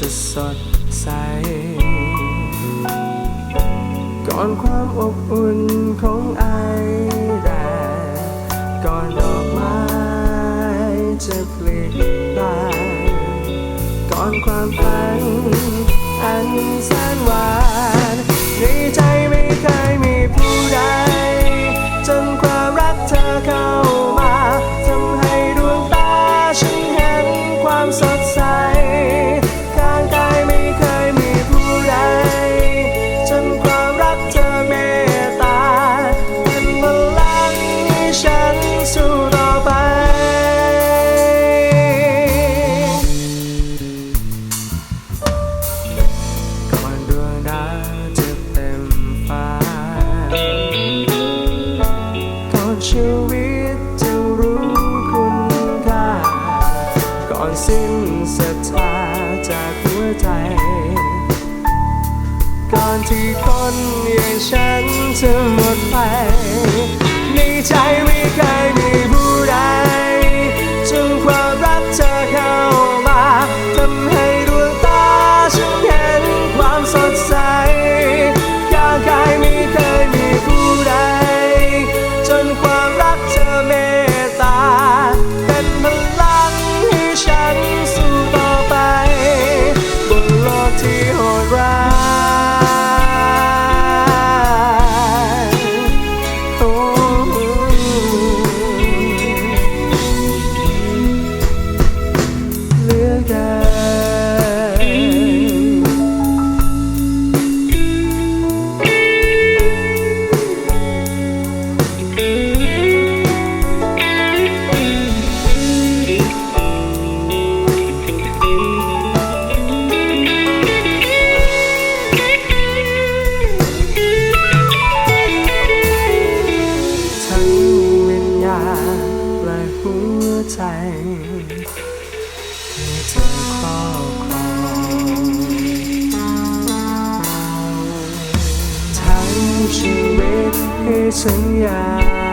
จะสดใส ก่อนความอบอุ่นของไอแดดก่อนดอกไม้จะปลิดบานก่อนความฝันอันแส สิ้นศรัทธาจากหัวใจ ก่อนที่คนอย่างฉันจะหมดไปในใจไม่เคยมีผู้ ใจเธอจึครอบครองทั้งชีวิตให้ฉันยา